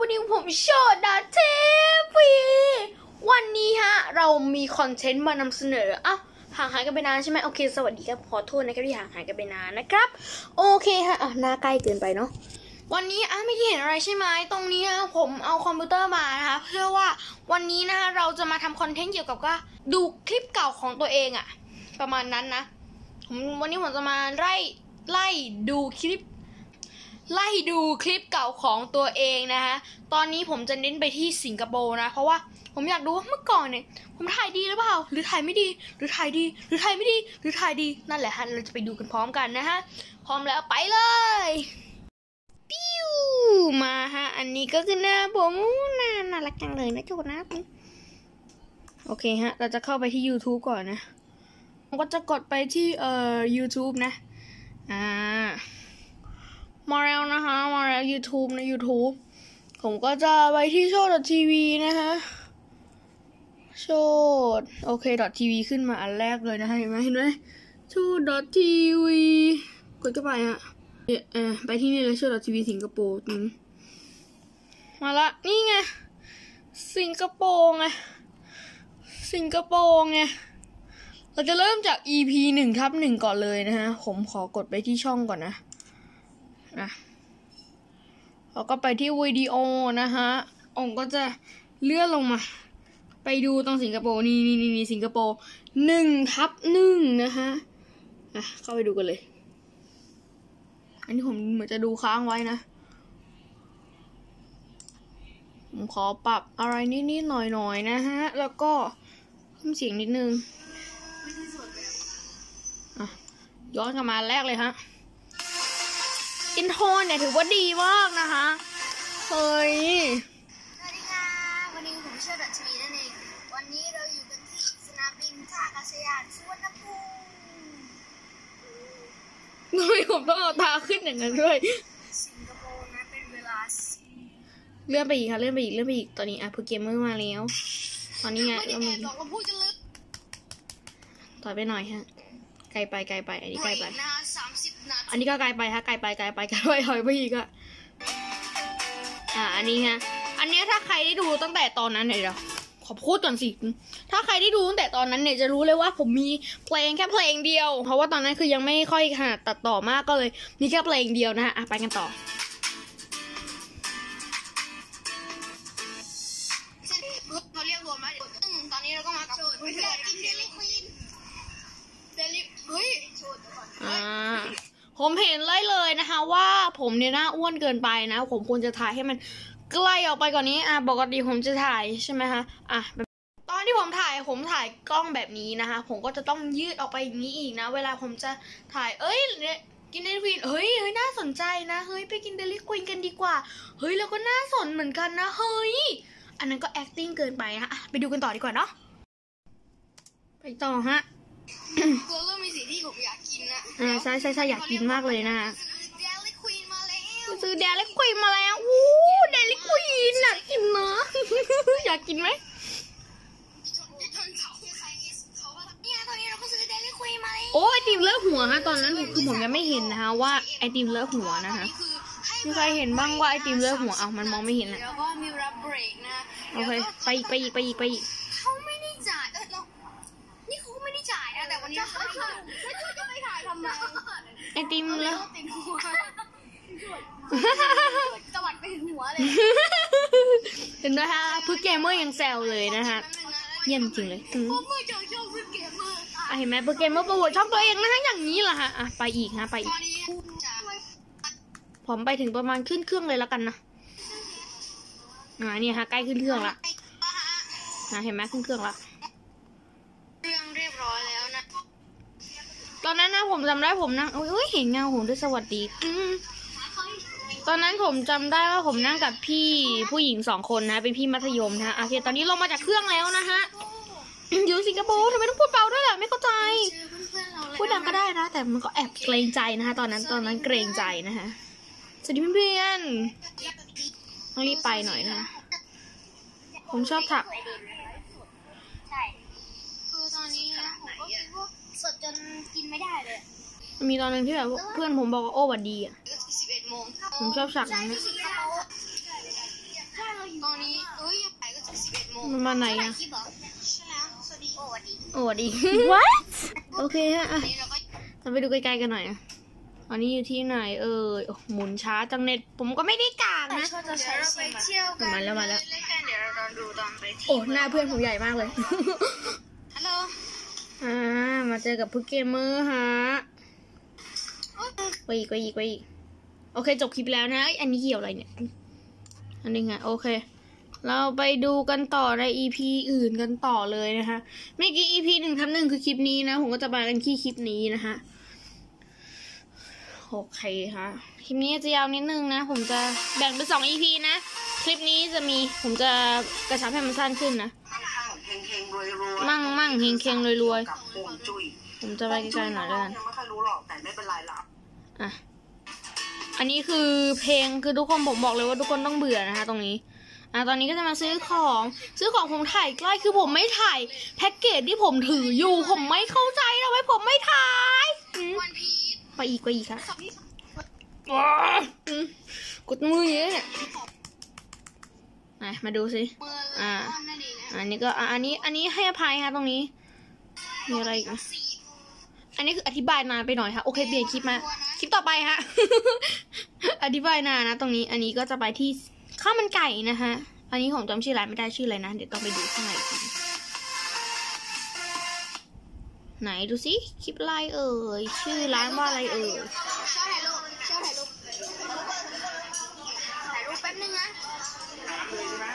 วันนี้ผมโชดดาเทวีวันนี้ฮะ เรามีคอนเทนต์มานำเสนออ้าห่างหายกันไปนานใช่ไหมโอเค สวัสดีครับ ขอโทษนะครับที่ห่างหายกันไปนานนะครับ โอเคฮะอะหน้าใกล้เกินไปเนาะวันนี้อะไม่ได้เห็นอะไรใช่ไหมตรงนี้อะผมเอาคอมพิวเตอร์มานะคะเพื่อว่าวันนี้นะคะเราจะมาทำคอนเทนต์เกี่ยวกับว่าดูคลิปเก่าของตัวเองอะประมาณนั้นนะผมวันนี้ผมจะมาไล่ไล่ดูคลิป ไล่ดูคลิปเก่าของตัวเองนะคะตอนนี้ผมจะเน้นไปที่สิงคโปร์นะ เพราะว่าผมอยากดูว่าเมื่อก่อนเนี่ย ผมถ่ายดีหรือเปล่า หรือถ่ายไม่ดี หรือถ่ายดี หรือถ่ายไม่ดี หรือถ่ายดี นั่นแหละฮะ เราจะไปดูกันพร้อมกันนะฮะ พร้อมแล้วไปเลย ปิ้ว มาฮะ อันนี้ก็คือหน้าผมน่าน่ารักจังเลยนะโจนะ โอเคฮะ เราจะเข้าไปที่ YouTube ก่อนนะผมก็จะกดไปที่เอ่อ YouTube นะ อ่า มาแล้วนะคะมาแล้ว YouTube น YouTube ผมก็จะไปที่โชดทีวีนะคะโชดโอเคดอททีวีขึ้นมาอันแรกเลยนะคะเห็นไหมเห็นไหมโชดดอททีวีกดเข้าไปฮะเอ่อไปที่นี่เลยโชดดอททีวีสิงคโปร์อืมมาละนี่ไงสิงคโปร์ไงสิงคโปร์ไงเราจะเริ่มจาก EP หนึ่งทับหนึ่งก่อนเลยนะฮะ ผมขอกดไปที่ช่องก่อนนะ นะแล้วก็ไปที่วิดีโอนะฮะ องค์ก็จะเลื่อนลงมา ไปดูตรงสิงคโปร์นี่นี่นี่สิงคโปร์หนึ่งทับหนึ่งนะฮะอะเข้าไปดูกันเลย อันนี้ผมเหมือนจะดูค้างไว้นะผมขอปรับอะไรนิดๆหน่อยๆนะฮะ แล้วก็เพิ่มเสียงนิดนึงอะย้อนกลับมาแรกเลยฮะ อินโทรเนี่ยถือว่าดีมากนะคะเฮ้ยสวัสดีค่ะวันนี้ผมเชื่อดัชมีนั่นเองวันนี้เราอยู่กันที่สนามบินท่าอากาศยานสุวรรณภูมิทำไมผมต้องเอาตาขึ้นอย่างนั้นด้วยสิงคโปร์นะเป็นเวลาสี่เลื่อนไปอีกค่ะเลื่อนไปอีกเลื่อนไปอีกตอนนี้อะพูเกมเมอร์มาแล้วตอนนี้ไงไม่ได้เราแอมีบหรอกเราพูดจะลึกถอยไปหน่อยฮะไกลไปไกลไปอันนี้เบไกรลกไป อันนี้ก็ไกลไปฮะไกลไปไกลไปไกลไปถอยไปอีกอะอ่าอันนี้ฮะ อันเนี้ยถ้าใครได้ดูตั้งแต่ตอนนั้นเนี่ยเดี๋ยวขอพูดก่อนสิ ถ้าใครได้ดูตั้งแต่ตอนนั้นเนี่ยจะรู้เลยว่าผมมีเพลงแค่เพลงเดียว เพราะว่าตอนนั้นคือยังไม่ค่อยขนาดตัดต่อมากก็เลย มีแค่เพลงเดียวนะฮะไปกันต่อ นะคะว่าผมเนี่ยหน้าอ้วนเกินไปนะ ผมควรจะถ่ายให้มันใกล้ออกไปกว่านนี้ อะปกติผมจะถ่ายใช่ไหมคะอะแบบตอนที่ผมถ่ายผมถ่ายกล้องแบบนี้นะคะ ผมก็จะต้องยืดออกไปอย่างนี้อีกนะ เวลาผมจะถ่าย เอ้ยเนี่ยกินเดลิควีนเฮ้ยเฮ้ยน่าสนใจนะ เฮ้ยไปกินเดลิควีนกันดีกว่า เฮ้ยแล้วก็น่าสนเหมือนกันนะ เฮ้ย อันนั้นก็ acting เกินไปนะอะไปดูกันต่อดีกว่าเนาะ ไปต่อฮะเราเริ่มมีสิ่งที่ผมอยากกินนะอ่าใช่ใช่ใช่อยากกินมากเลยนะ ซื้อเดลิควีนมาแล้วอู้เดลิควีนน่ากินเนาะอยากกินไหมทนเขาใครเขาว่าเนี่ยตอนนี้เราก็ซื้อเดลิควีนมาแล้วโอ้ไอติมเลอะหัวฮะตอนนั้นคือผมยังไม่เห็นนะคะว่าไอติมเลอะหัวนะคะมีใครเห็นบ้างว่าไอติมเลอะหัวอ้าวมันมองไม่เห็นอะแล้วก็มีรับเบรกนะโอเคไปอีกไปอีกไปอีกไปอีกเขาไม่ได้จ่ายเออเรานี่เขาไม่ได้จ่ายนะแต่วันนี้เขาไม่จ่ายแล้วเขาจะไปถ่ายทำไมไอติมเลอะ ติดหัวสวัสดไปถึงหัวเลยเห็นไหมฮะพึกเกมเมอร์ยังแซวเลยนะคะ เยี่ยมจริงเลยอืมผมไม่เจอชอบเกมเมอร์อะเห็นไหมพึกเกมเมอร์โปรโมทช่องตัวเองนะคะอย่างนี้แหละฮะอะไปอีกฮะไปตอีอกนนี้จะผมไปถึงประมาณขึ้นเครื่องเลยแล้วกันนะอ่าเนี่ยฮะใกล้ขึ้นเครื่องละนะเห็นไหมขึ้นเครื่องละ เรื่องเรียบร้อยแล้วนะ ตอนนั้นนะผมจำได้ผมนั่งอุ้ยเห็นเงาผมด้วยสวัสดีอืม ตอนนั้นผมจำได้ว่าผมนั่งกับพี่ผู้หญิงสองคนนะ เป็นพี่มัธยมนะโอเคตอนนี้ลงมาจากเครื่องแล้วนะฮะอยู่สิงคโปร์ทำไมต้องพูดเบาด้วยล่ะไม่เข้าใจเจอเพื่อนๆเราเลยพูดดังก็ได้นะ แต่มันก็แอบเกรงใจนะคะตอนนั้นตอนนั้นเกรงใจนะคะสวัสดีเพื่อนๆต้องรีบไปหน่อยนะ ผมชอบถักใช่คือตอนนี้นะผมก็คิดว่าสดจนกินไม่ได้เลยมันมีตอนหนึงที่แบบเพื่อนผมบอกว่าโอ้หวัดดีอะก็สิบเอ็ด โมงผมชอบฉากนั้นนะสิงคโปร์มันมาไหนถ่ายอะคลิปเหรอใช่แล้วสวัสดีโอ้สวัสดีโอ้ดี what โอเคฮะอะนี่เราก็เราไปดูใกล้ๆกันหน่อยอะอันนี้อยู่ที่ไหน เออโอ้หมุนช้าจังเน็ต ผมก็ไม่ได้กากนะเดี๋ยวเราไปเที่ยวกันมาแล้วมาแล้วเล่นกันเดี๋ยวเราดูตอนไปเที่ยวโอ้หน้าเพื่อนผมใหญ่มากเลยฮัลโหลอ่ามาเจอกับพุกเกมเมอร์ฮะไปอีกไปอีกไปอีก โอเคจบคลิปแล้วนะเอ้ยอันนี้เกี่ยวอะไรเนี่ย อันนี้ไงโอเค เราไปดูกันต่อใน EP อื่นกันต่อเลยนะคะเมื่อกี้ EP หนึ่งทับหนึ่งคือคลิปนี้นะ ผมก็จะมากันที่คลิปนี้นะคะโอเคค่ะคลิปนี้จะยาวนิดนึงนะ ผมจะแบ่งเป็นสอง EP นะ คลิปนี้จะมีผมจะกระชับให้มันสั้นขึ้นนะเฮงเฮงรวยรวยมั่งมั่งเฮงเฮงรวยรวยผมจะไปไกลๆหน่อยแล้วกันยังไม่ค่อยรู้หรอกแต่ไม่เป็นอกอะ อันนี้คือเพลงคือทุกคนผมบอกเลยว่าทุกคนต้องเบื่อนะคะ ตรงนี้อะตอนนี้ก็จะมาซื้อของ ซื้อของผมถ่ายใกล้คือผมไม่ถ่ายแพ็กเกจที่ผมถืออยู่ ผมไม่เข้าใจทำไมผมไม่ถ่ายอืมวันพีชไปอีกไปอีกค่ะสอบที่ว้าอืมกดมือเยอะเนี่ยอะมาดูสิเมื่ออ่าวันนั่นเองนะอันนี้ก็อะอันนี้อันนี้ให้อภัยค่ะตรงนี้ มีอะไรอีกไหมสี่อันนี้คืออธิบายนานไปหน่อยค่ะ โอเคเปลี่ยนคลิปมาค ลิปต่อไปฮะ อธิบายนานนะ ตรงนี้ อันนี้ก็จะไปที่ข้าวมันไก่นะคะอันนี้ผมจำชื่อร้านไม่ได้ชื่ออะไรนะ เดี๋ยวต้องไปดูข้างในอีกทีไหนดูสิคลิปอะไรเอ่ย ชื่อร้านว่าอะไรเอ่ยชอบถ่ายรูปชอบถ่ายรูปถ่ายรูปแป๊บนึงนะ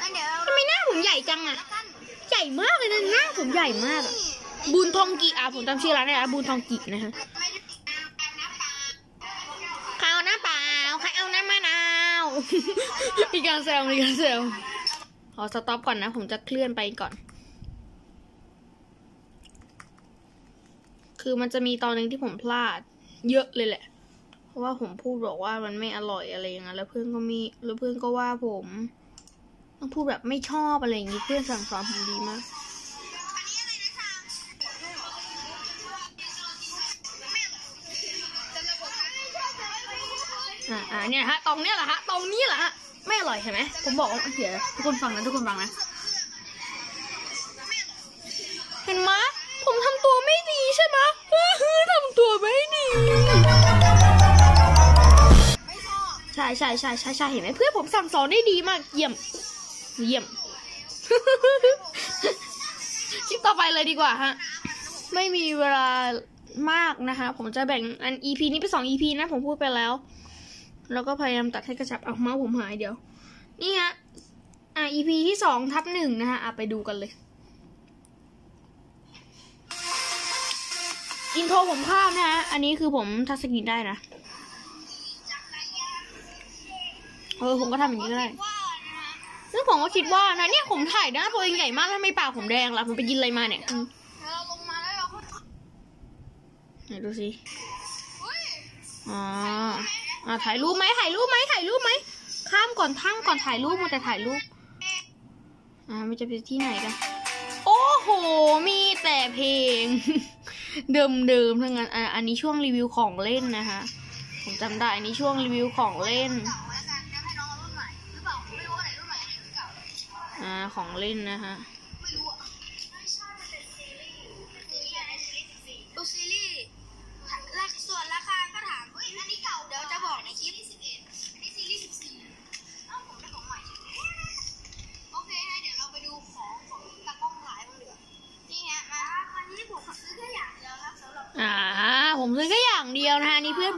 งั้นเดี๋ยวเราทำไมหน้าผมใหญ่จังอะแล้วกันใหญ่มากเลยนะหน้าผมใหญ่มากอะบูนทองกิอะผมจำชื่อร้านได้แล้วบูนทองกินะคะ มีการแซวมีการแซวขอสต็อปก่อนนะ ผมจะเคลื่อนไปก่อน คือมันจะมีตอนหนึ่งที่ผมพลาด เยอะเลยแหละ เพราะว่าผมพูดบอกว่ามันไม่อร่อยอะไรอย่างเงี้ยแล้วเพื่อนก็มีแล้วเพื่อนก็ว่าผม ต้องพูดแบบไม่ชอบอะไรอย่างงี้เพื่อนสั่งสอนผมดีมาก อ่าอ่าเนี่ยฮะตรงเนี้ยแหละฮะตรงนี้แหละฮะไม่อร่อยเห็นไหมผมบอกว่าเดี๋ยวทุกคนฟังนะทุกคนฟังนะเห็นไหมผมทำตัวไม่ดีใช่ไหมทำตัวไม่ดีชอบใช่ใช่ใช่ใช่ใช่เห็นไหมเพื่อนผมสั่งสอนได้ดีมากเยี่ยม เยี่ยมคลิปต่อไปเลยดีกว่าฮะไม่มีเวลามากนะคะ ผมจะแบ่งอัน EP นี้เป็นสอง EP นะ ผมพูดไปแล้ว แล้วก็พยายามตัดให้กระชับเอาเมาส์ผมหายเดี๋ยว นี่ฮะ อะ EP ที่สองทับหนึ่งนะคะอะไปดูกันเลย อินโทรผมข้ามนะฮะ อันนี้คือผมทัชสกรีนได้นะ เออผมก็ทำอย่างนี้ก็ได้ซึ่งผมก็คิดว่านะเนี่ยผมถ่ายหน้าตัวเองใหญ่มากแล้วทำไมปากผมแดงล่ะผมไปกินอะไรมาเนี่ยไหนดูสิอ๋อ อ่าถ่ายรูปไหมถ่ายรูปไหมถ่ายรูปไหมข้ามก่อนทั้งก่อนถ่ายรูปมาแต่ถ่ายรูป อ่ามันจะไปที่ไหนกัน โอ้โห มีแต่เพลง เดิมๆทั้งนั้นอันนี้ช่วงรีวิวของเล่นนะคะ ผมจำได้ อันนี้ช่วงรีวิวของเล่น อ่า ของเล่นนะคะ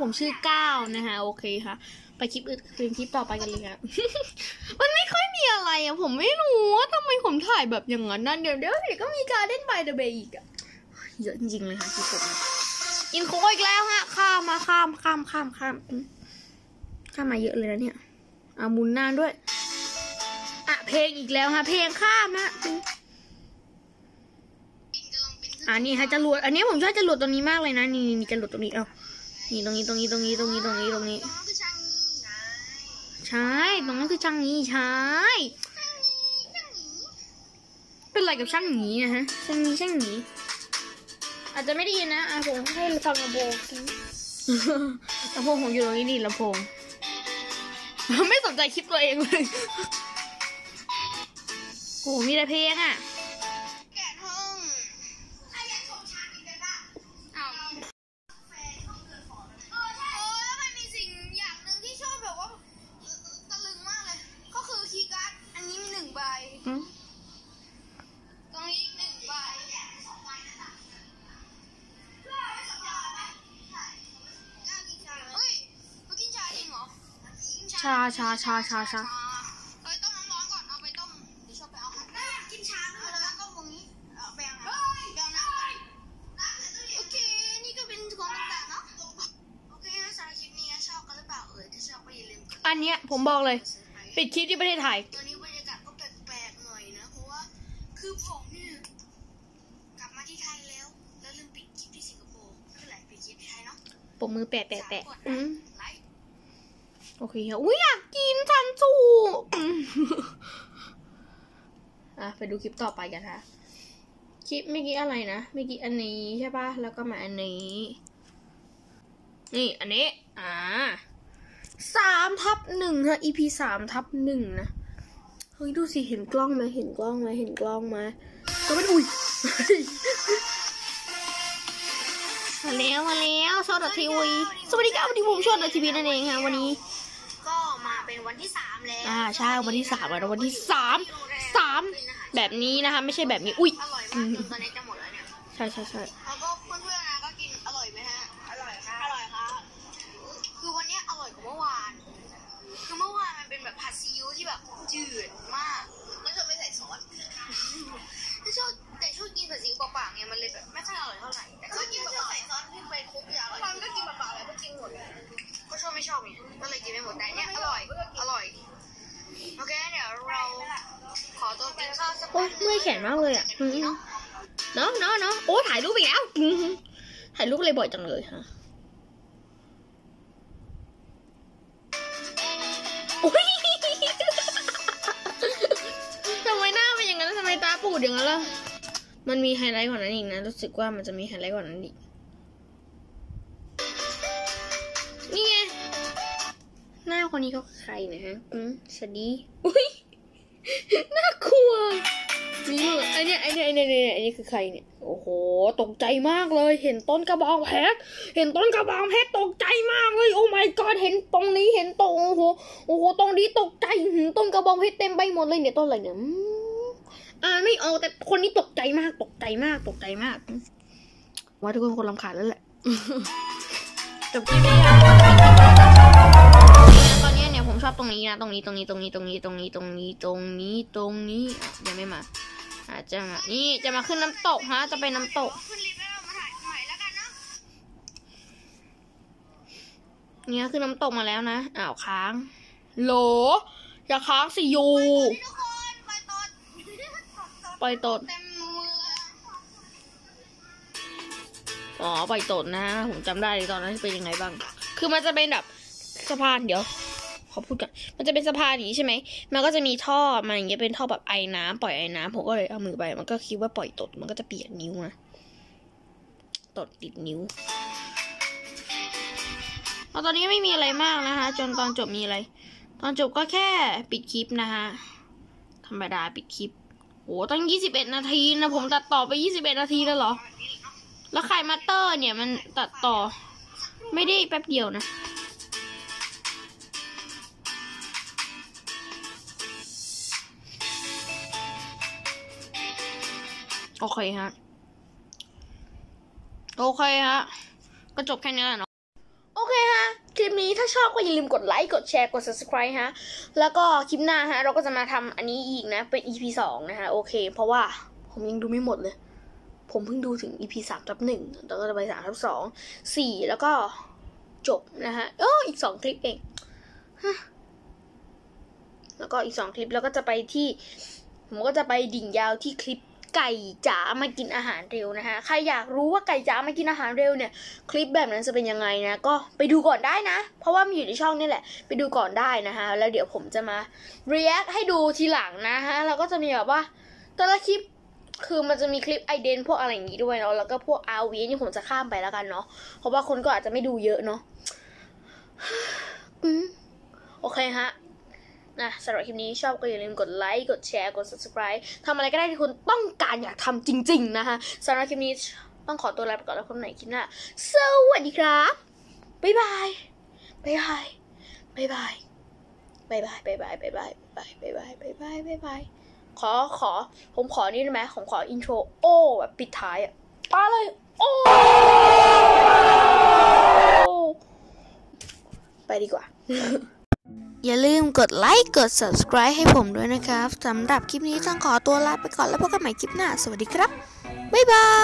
ผมชื่อก้าวนะคะโอเคค่ะ ไปคลิปอื่นคืนคลิปต่อไปกันเลยค่ะมันไม่ค่อยมีอะไรอะผมไม่รู้ว่าทำไมผมถ่ายแบบอย่างนั้นนั่นเดี๋ยวเดี๋ยวเดี๋ยวก็มีการเล่นไบเดอะเบย์อีกอะเยอะจริงๆเลยค่ะคลิปผมอินโคอีกแล้วฮะข้ามมาข้ามข้ามข้ามข้ามข้ามมาเยอะเลยนะเนี่ยเอามุนนานด้วยอะเพลงอีกแล้วฮะเพลงข้ามฮะอืมปิงจะลองปิงขึ้นนี่ฮะจรวดอันนี้ผมชอบจรวดตรงนี้มากเลยนะ นี่นี่นี่จรวดตรงนี้เอา นี่ตรงนี้ตรงนี้ตรงนี้ตรงนี้ตรงนี้ตรงนี้น้องคือช่างนี้ไงใช่ตรงนั้นคือช่างนี้ใช่ช่างนี้ช่างนี้เป็นอะไรกับช่างหนีนะฮะ ช่างนี้ช่างหนีอาจจะไม่ได้ยินนะอะผมให้ฟังลำโพงสิลำโพงผมอยู่ตรงนี้นี่ลำโพง ไม่สนใจคลิปตัวเองเลยโหมีแต่เพลงอะ ชาชาชาชาชาเอ้ยต้มน้ำร้อนก่อนเอาไปต้มเดี๋ยวชอบไปเอาค่ะแม่กินชาด้วยแล้วก็ตรงนี้เอาไปเอาน้ำไปเอาน้ำกันเสร็จแล้วโอเคนี่ก็เป็นของต่างๆเนาะโอเคถ้าสำหรับคลิปนี้ชอบกันหรือเปล่าเอ่ยถ้าชอบก็อย่าลืมกดอันเนี้ยผมบอกเลย ปิดคลิปที่ประเทศไทยตอนนี้บรรยากาศก็แปลกๆหน่อยนะเพราะว่าคือผมเนี่ยกลับมาที่ไทยแล้ว แล้วลืมปิดคลิปที่สิงคโปร์คืออะไรปิดคลิปที่ไทยเนาะปมมือแปะแปะแปะสามกอืม โอเคครับอุ้ยอยากกินทันจูอะไปดูคลิปต่อไปกันค่ะ คลิปเมื่อกี้อะไรนะ เมื่อกี้อันนี้ใช่ปะแล้วก็มาอันนี้ นี่อันนี้ อ่าสามทับหนึ่งฮะ EP สามทับหนึ่งนะ เฮ้ย ดูสิ เห็นกล้องไหมเห็นกล้องไหมเห็นกล้องไหมก็ไม่อุ้ย มาแล้ว มาแล้วชอดทีวีสวัสดีครับวันนี้ผมชอดทีวีนั่นเองค่ะ วันนี้ เป็นวันที่สามแล้วอ่าใช่วันที่สามแล้ววันที่สามสามแบบนี้นะคะ ไม่ใช่แบบนี้ อุ้ยอร่อยมากจนตอนนี้จะหมดแล้วเนี่ยใช่ใช่ใช่ บ่อยจังเลยฮะทำไมหน้าเป็นอย่างนั้นทำไมตาปูดอย่างนั้นล่ะ มันมีไฮไลท์กว่านั้นอีกนะ รู้สึกว่ามันจะมีไฮไลท์กว่านั้นอีก นี่ไง หน้าคนนี้เขาใครนะฮะ อืมสวัสดี อุ้ย เหรอไอเนี้ยไอเนี้ยไอเนี้ยไอเนี่ยไอเนี้ยคือใครเนี่ยโอ้โหตกใจมากเลย เห็นต้นกระบองเพชรเห็นต้นกระบองเพชรตกใจมากเลยโอ้ my god เห็นตรงนี้เห็นตรงโอ้โหโอ้โหตรงนี้ตกใจหืมต้นกระบองเพชรเต็มไปหมดเลยเนี่ยต้นอะไรเนี่ยอืมอ่านไม่ออกแต่คนนี้ตกใจมากตกใจมากตกใจมากว่าทุกคนคงรำคาญแล้วแหละจบคลิปนี้ค่ตอนนี้เนี่ยผมชอบตรงนี้นะตรงนี้ตรงนี้ตรงนี้ตรงนี้ตรงนี้ตรงนี้ตรงนี้ตรงนี้ยังไม่มาาจจะมานี่จะมาขึ้นน้ำตกฮะ จะไปน้ำตก ขึ้นลิฟต์แล้วเรามาถ่ายใหม่แล้วกันเนาะเนี่ยขึ้นน้ำตกมาแล้วนะอ้าวค้าง โหลอย่าค้างสิอยูทุกคนไปตดปล่อยตดเต็มมือเลยอ๋อปล่อยตดนะ ผมจำได้เลยตอนนั้นเป็นยังไงบ้าง คือมันจะเป็นแบบสะพานเดี๋ยว ขอพูดก่อนมันจะเป็นสะพานอย่างนี้ใช่ไหมมันก็จะมีท่อมาอย่างเงี้ยเป็นท่อแบบไอ้น้ำปล่อยไอ้น้ำผมก็เลยเอามือไป มันก็คิดว่าปล่อยตดมันก็จะเปียกนิ้วนะตดติดนิ้วเอาตอนนี้ไม่มีอะไรมากนะคะ จนตอนจบมีอะไร ตอนจบก็แค่ปิดคลิปนะคะธรรมดาปิดคลิปโอ้ตั้งยี่สิบเอ็ดนาทีนะผมตัดต่อไปยี่สิบเอ็ดนาทีแล้วเหรอ แล้วไข่มัตเตอร์เนี่ยมันตัดต่อ ไม่ได้แป๊บเดียวนะ โอเคฮะ โอเคฮะ ก็จบแค่นี้แหละเนาะ โอเคฮะ คลิปนี้ถ้าชอบก็อย่าลืมกดไลค์ กดแชร์ กด subscribe ฮะ แล้วก็คลิปหน้าฮะ เราก็จะมาทำอันนี้อีกนะ เป็น EP สองนะฮะ โอเค เพราะว่าผมยังดูไม่หมดเลย ผมเพิ่งดูถึง EP สามทับหนึ่งแล้วก็จะไปสามทับสอง สี่ แล้วก็จบนะฮะ เอออีกสองคลิปเอง ฮะ แล้วก็อีกสองคลิปแล้วก็จะไปที่ ผมก็จะไปดิ่งยาวที่คลิป ไก่จ๋ามากินอาหารเร็วนะฮะใครอยากรู้ว่าไก่จ๋ามากินอาหารเร็วเนี่ย คลิปแบบนั้นจะเป็นยังไงนะ ก็ไปดูก่อนได้นะ เพราะว่ามันอยู่ในช่องนี่แหละ ไปดูก่อนได้นะฮะแล้วเดี๋ยวผมจะมา react ให้ดูทีหลังนะฮะแล้วก็จะมีแบบว่าแต่ละคลิปคือมันจะมีคลิปไอเดนพวกอะไรอย่างงี้ด้วยเนาะแล้วก็พวกอาวีนี่ผมจะข้ามไปแล้วกันเนาะเพราะว่าคนก็อาจจะไม่ดูเยอะเนาะโอเคฮะ นะสำหรับคลิปนี้ชอบก็อย่าลืมกดไลค์ กดแชร์ กด subscribe ทำอะไรก็ได้ที่คุณต้องการอยากทำจริง ๆ นะคะสำหรับคลิปนี้ต้องขอตัวลาไปก่อนแล้วพบกันใหม่คลิปหน้าสวัสดีครับ บ๊ายบาย บ๊ายบาย บ๊ายบาย บ๊ายบาย บ๊ายบาย บ๊ายบาย บ๊ายบาย บ๊ายบาย บ๊ายบาย ขอ ขอ ผมขอนี่ได้ไหมผมขออินโทร โอ้ แบบปิดท้ายอะปาเลย โอ้ ไปดีกว่า อย่าลืมกดไลค์กด subscribe ให้ผมด้วยนะครับสำหรับคลิปนี้ต้องขอตัวลาไปก่อนแล้วพบกันใหม่คลิปหน้า สวัสดีครับ บ๊ายบาย